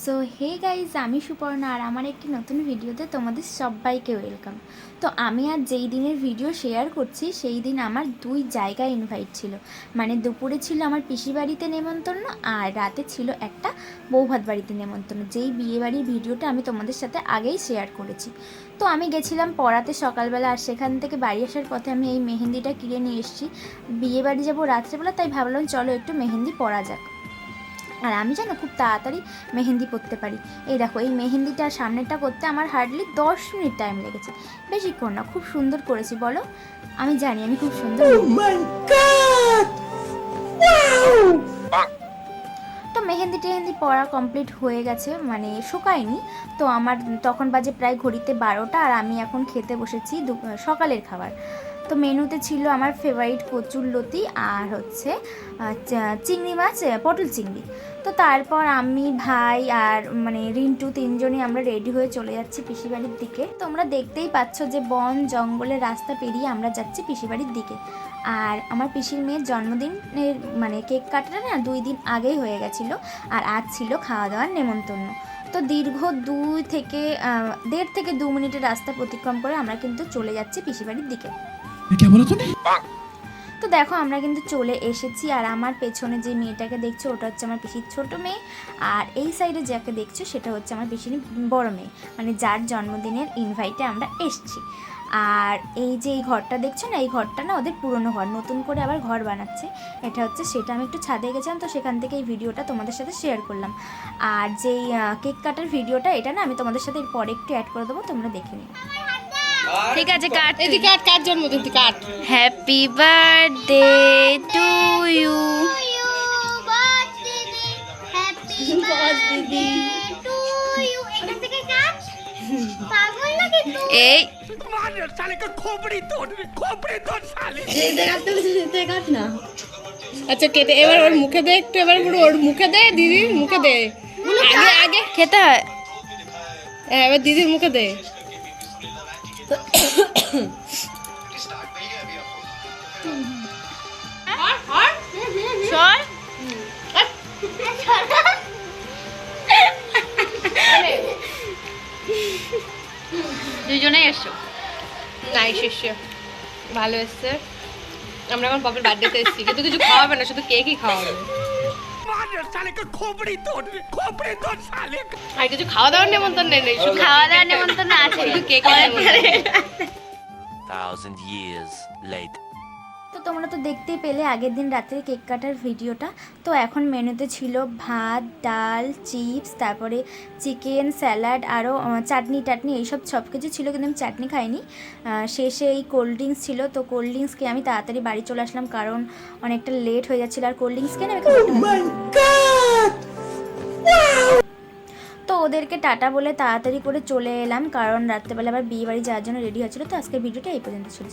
So hey guys আমি সুপর্ণা আর আমার একটি নতুন ভিডিওতে তোমাদের সবাইকে ওয়েলকাম তো আমি আর যেই দিনের ভিডিও শেয়ার করছি, সেই দিন আমার দুই জায়গায় ইনভাইট ছিল। মানে দুপুরে ছিল আমার পিসি বাড়িতে নেমন্তন্ন আর রাতে ছিল একটা বৌভাত বাড়িতে নেমন্তন্ন। যেই বিয়ে বাড়ির ভিডিওটা আমি তোমাদের সাথে আগেই শেয়ার করেছি। তো আমি গেছিলাম পড়াতে সকালবেলা আর সেখান থেকে বাড়ি আসার পথে আমি এই মেহেন্দিটা কিনে নিয়ে এসেছি। বিয়ে বাড়ি যাব রাত্রেবেলা, তাই ভাবলাম চলো একটু মেহেন্দি পরা যাক। আর আমি জানো খুব তাড়াতাড়ি মেহেন্দি পরতে পারি। এই দেখো এই মেহেন্দিটা সামনেটা করতে আমার হার্ডলি দশ মিনিট টাইম লেগেছে। বেশিক্ষণ না খুব সুন্দর করেছি বলো? আমি জানি আমি খুব সুন্দর তো মেহেন্দি টেহেন্দি পরা কমপ্লিট হয়ে গেছে মানে শুকায়নি। তো আমার তখন বাজে প্রায় ঘড়িতে বারোটা আর আমি এখন খেতে বসেছি সকালের খাবার। তো মেনুতে ছিল আমার ফেভারিট কচুর লতি আর হচ্ছে চিংড়ি মাছ পটল চিংড়ি। তো তারপর আমি ভাই আর মানে রিন্টু তিনজনই আমরা রেডি হয়ে চলে যাচ্ছি পিসিবাড়ির দিকে। তোমরা দেখতেই পাচ্ছ যে বন জঙ্গলের রাস্তা পেরিয়ে আমরা যাচ্ছি পিসিবাড়ির দিকে। আর আমার পিসির মেয়ের জন্মদিনের মানে কেক কাটাটা না দুই দিন আগেই হয়ে গেছিল আর আজ ছিল খাওয়া দাওয়ার নেমন্তন্ন। তো দীর্ঘ দুই থেকে দেড় থেকে দু মিনিটের রাস্তা অতিক্রম করে আমরা কিন্তু চলে যাচ্ছি পিসিবাড়ির দিকে। তো দেখো, আমরা কিন্তু চলে এসেছি আর আমার পেছনে যে মেয়েটাকে দেখছ, ওটা হচ্ছে আমার পিসির ছোট মেয়ে। আর এই সাইডে যাকে দেখছ, সেটা হচ্ছে আমার পিসির বড় মেয়ে। মানে যার জন্মদিনের ইনভাইটে আমরা এসছি। আর এই যে এই ঘরটা দেখছ না, এই ঘরটা না ওদের পুরনো ঘর, নতুন করে আবার ঘর বানাচ্ছে। এটা হচ্ছে, সেটা আমি একটু ছাদে গেছিলাম, তো সেখান থেকে এই ভিডিওটা তোমাদের সাথে শেয়ার করলাম। আর যেই কেক কাটার ভিডিওটা, এটা না আমি তোমাদের সাথে পরে একটু অ্যাড করে দেবো, তোমরা দেখে নিও। ঠিক আছে কাট। এদিকে কাট কার জন্মদিন তুই কাট। হ্যাপি বার্থডে টু ইউ এই। আচ্ছা কেটে এবার ওর মুখে দে একটু এবার পুরো ওর মুখে দে দিদির মুখে দে। আগে আগে। খেতে হয়। হ্যাঁ, এবার দিদির মুখে দে। দুজনেই এসো। নাই শিষ্য ভালো এসছে। আমরা এখন বাপের বার্থডেতে এসেছি। কিন্তু কিছু খাওয়াবে না, শুধু কেকই খাওয়াবে। আর কিছু খাওয়া দাওয়ার নেমন্তন্ন নেই শুধু খাওয়া দাওয়ার নেমন্তন্ন আছে। শুধু কেক thousand years later. তো তোমরা তো দেখতেই পেলে আগের দিন রাত্রে কেক কাটার ভিডিওটা। তো এখন মেনুতে ছিল ভাত ডাল চিপস তারপরে চিকেন স্যালাড আরও চাটনি টাটনি এইসব সব কিছু ছিল কিন্তু আমি চাটনি খাইনি। শেষে এই কোল্ড ড্রিঙ্কস ছিল। তো কোল্ড ড্রিঙ্কসকে আমি তাড়াতাড়ি বাড়ি চলে আসলাম কারণ অনেকটা লেট হয়ে যাচ্ছিল। আর কোল্ড ড্রিঙ্কস কেন আমি না। তো ওদেরকে টাটা বলে তাড়াতাড়ি করে চলে এলাম কারণ রাত্রেবেলা আবার বিয়ে বাড়ি যাওয়ার জন্য রেডি হচ্ছিল তো আজকের ভিডিওটা এই পর্যন্ত ছিল।